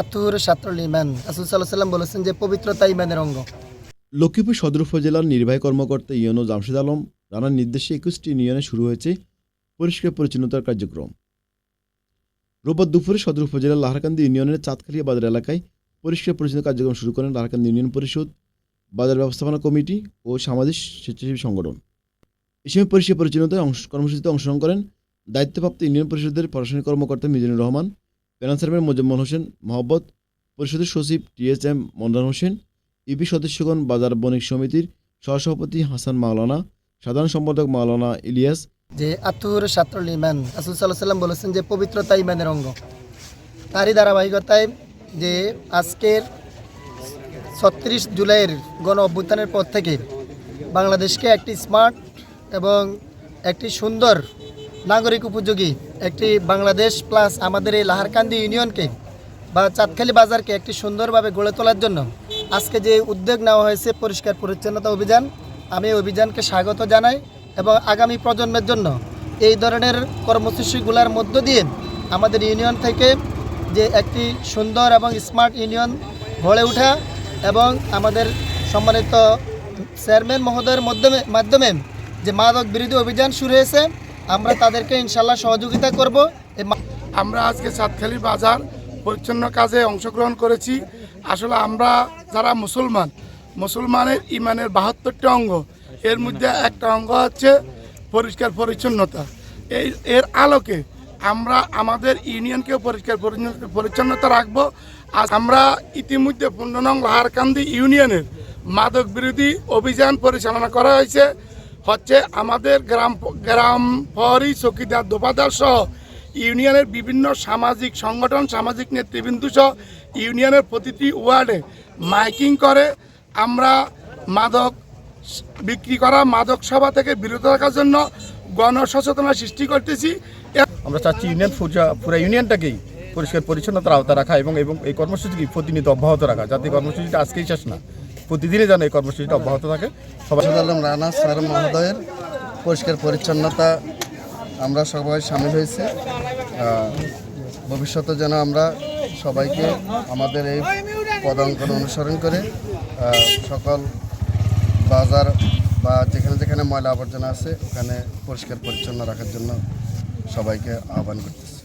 আতুর ইমান। রাসুল সাল্লাহ সাল্লাম বলেছেন যে, পবিত্রতা ইমানের অঙ্গ। লক্ষ্মীপুর সদর উপজেলার নির্বাহী কর্মকর্তা ইউনো জামশেদ আলম রানার নির্দেশে একুশটি ইউনিয়নে শুরু হয়েছে পরিষ্কার পরিচ্ছন্নতার কার্যক্রম। রোববার দুপুরে সদর উপজেলার লাহারকান্দি ইউনিয়নের চাঁদখালিয়া বাজার এলাকায় পরিষ্কার পরিচ্ছন্ন কার্যক্রম শুরু করেন লাহারকান্দি ইউনিয়ন পরিষদ, বাজার ব্যবস্থাপনা কমিটি ও সামাজিক স্বেচ্ছাসেবী সংগঠন। এই সময় পরিষ্কার পরিচ্ছন্নতায় অংশ কর্মসূচিতে অংশগ্রহণ করেন দায়িত্বপ্রাপ্ত ইউনিয়ন পরিষদের প্রশাসনিক কর্মকর্তা মিজানুর রহমান প্যানেল চেয়ারম্যান মোজাম্মল হোসেন মহব্বত, পরিষদের সচিব টিএস এম মন্দান হোসেন, ইপি সদস্যগণ বাজার বণিক সমিতির সহসভাপতি হাসান মাওলানা, সাধারণ সম্পাদক মাওলানা ইলিয়াস। যে আতুর সাত্রুল ইমান, রাসুল সাল্লাহ সাল্লাম বলেছেন যে পবিত্রতা ইমানের অঙ্গ। তারই ধারাবাহিকতায় যে আজকের ছত্রিশ জুলাইয়ের গণ অভ্যুত্থানের পর থেকে বাংলাদেশকে একটি স্মার্ট এবং একটি সুন্দর নাগরিক উপযোগী একটি বাংলাদেশ প্লাস আমাদের এই লাহারকান্দি ইউনিয়নকে বা চাঁদখালি বাজারকে একটি সুন্দরভাবে গড়ে তোলার জন্য আজকে যে উদ্যোগ নেওয়া হয়েছে পরিষ্কার পরিচ্ছন্নতা অভিযান, আমি অভিযানকে স্বাগত জানাই এবং আগামী প্রজন্মের জন্য এই ধরনের কর্মসূচিগুলোর মধ্য দিয়ে আমাদের ইউনিয়ন থেকে যে একটি সুন্দর এবং স্মার্ট ইউনিয়ন গড়ে ওঠা এবং আমাদের সম্মানিত চেয়ারম্যান মহোদয়ের মাধ্যমে মাধ্যমে যে মাদক বিরোধী অভিযান শুরু হয়েছে আমরা তাদেরকে ইনশাল্লাহ সহযোগিতা করব। আমরা আজকে সাতখালি বাজার পরিচ্ছন্ন কাজে অংশগ্রহণ করেছি। আসলে আমরা যারা মুসলমান, মুসলমানের ইমানের বাহাত্তরটি অঙ্গ, এর মধ্যে একটা অঙ্গ হচ্ছে পরিষ্কার পরিচ্ছন্নতা। এই, এর আলোকে আমরা আমাদের ইউনিয়নকেও পরিষ্কার পরিচ্ছন্ন- পরিচ্ছন্নতা রাখব। আর আমরা ইতিমধ্যে পূর্ণনং লাহারকান্দি ইউনিয়নের মাদক বিরোধী অভিযান পরিচালনা করা হয়েছে। হচ্ছে আমাদের গ্রাম গ্রাম পরই চকিদার দোপাদার সহ ইউনিয়নের বিভিন্ন সামাজিক সংগঠন, সামাজিক নেতৃবৃন্দ সহ ইউনিয়নের প্রতিটি ওয়ার্ডে মাইকিং করে। আমরা মাদক বিক্রি করা, মাদক সভা থেকে বিরত রাখার জন্য গণসচেতনা সৃষ্টি করতেছি। আমরা চাচ্ছি ইউনিয়ন পুরো ইউনিয়নটাকেই পরিষ্কার পরিচ্ছন্নতার আওতা রাখা এবং এবং এই কর্মসূচিকে প্রতিনিয়ত অব্যাহত রাখা, যাতে কর্মসূচিটা আজকেই শেষ না। প্রতিদিনই যেন এই কর্মসূচিটা অব্যাহত থাকে। সবাই আলম রানা স্যার মহোদয়ের পরিষ্কার পরিচ্ছন্নতা আমরা সবাই সামিল হয়েছে। ভবিষ্যতে যেন আমরা সবাইকে আমাদের এই পদাঙ্কন অনুসরণ করে সকল বাজার বা যেখানে যেখানে ময়লা আবর্জনা আছে, ওখানে পরিষ্কার পরিচ্ছন্ন রাখার জন্য সবাইকে আহ্বান করতেছি।